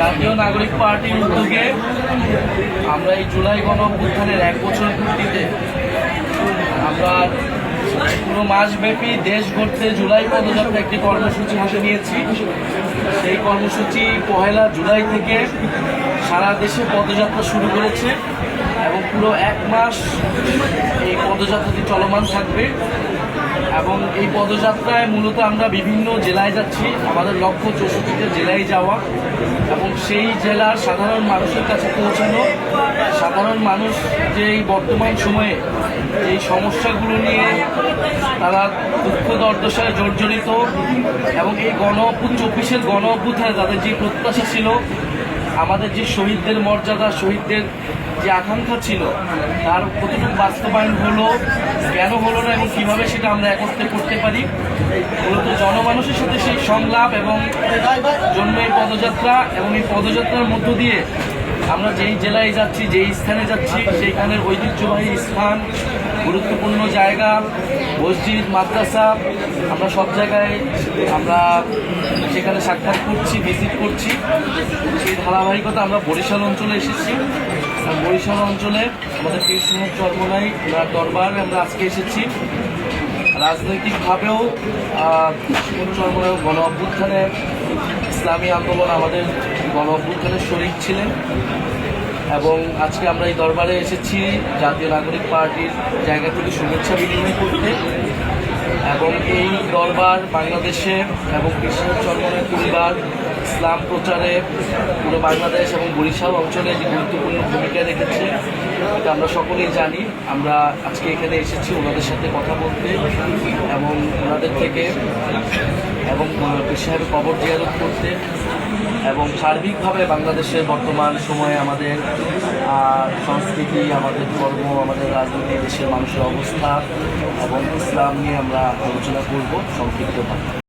জাতীয় নাগরিক পার্টির উদ্যোগে আমরা এই জুলাই গণ অভ্যুত্থানের এক বছর পূর্তিতে আমরা পুরো মাসব্যাপী দেশ ঘুরতে জুলাই পদযাত্রা একটি কর্মসূচি হাতে নিয়েছি। সেই কর্মসূচি পহেলা জুলাই থেকে সারা দেশে পদযাত্রা শুরু করেছে। এবং পুরো এক মাস এই পদযাত্রাটি চলমান থাকবে। এবং এই পদযাত্রায় মূলত আমরা বিভিন্ন জেলায় যাচ্ছি। আমাদের লক্ষ্য চৌষট্টিটা জেলায় যাওয়া। এবং সেই জেলার সাধারণ মানুষের কাছে পৌঁছানো। সাধারণ মানুষ যে এই বর্তমান সময়ে এই সমস্যাগুলো নিয়ে তারা দুঃখ দর্দশায় জর্জরিত এবং এই গণ চব্বিশের গণ অভ্যুত্থানে তাদের যে প্রত্যাশা ছিল, আমাদের যে শহীদদের মর্যাদা, শহীদদের যে আকাঙ্ক্ষা ছিল, তার কতটুকু বাস্তবায়ন হলো, কেন হলো না এবং কীভাবে সেটা আমরা একত্রে করতে পারি, মূলত জনমানুষের সাথে সেই সংলাপ এবং এই পদযাত্রা এবং এই পদযাত্রার মধ্য দিয়ে আমরা যেই জেলায় যাচ্ছি, যেই স্থানে যাচ্ছি, সেইখানের ঐতিহ্যবাহী স্থান গুরুত্বপূর্ণ জায়গা, মসজিদ, মাদ্রাসা, আমরা সব জায়গায় আমরা সেখানে সাক্ষাৎ করছি ভিজিট করছি। সেই ধারাবাহিকতা আমরা বরিশাল অঞ্চলে এসেছি। বরিশাল অঞ্চলে আমাদের কৃষ্ণনাথ চর্মনাই দরবারে আমরা আজকে এসেছি। রাজনৈতিকভাবেও চর্মনাই গণ অভ্যুত্থানে ইসলামী আন্দোলন আমাদের গণ অভ্যুত্থানের শরিক ছিলেন। এবং আজকে আমরা এই দরবারে এসেছি জাতীয় নাগরিক পার্টির জায়গা থেকে শুভেচ্ছা বিনিময় করতে। এবং এই দরবার বাংলাদেশে এবং কৃষ্ণ চর্মনের পরিবার ইসলাম প্রচারে পুরো বাংলাদেশ এবং বরিশাল অঞ্চলে যে গুরুত্বপূর্ণ ভূমিকা রেখেছে। এটা আমরা সকলেই জানি। আমরা আজকে এখানে এসেছি ওনাদের সাথে কথা বলতে এবং ওনাদের থেকে সাহেবের কবর জিয়ারত করতে এবং সার্বিকভাবে বাংলাদেশের বর্তমান সময়ে আমাদের সংস্কৃতি, আমাদের ধর্ম, আমাদের রাজনীতি, দেশের মানুষের অবস্থা এবং ইসলাম নিয়ে আমরা আলোচনা করব সংক্ষিপ্তভাবে।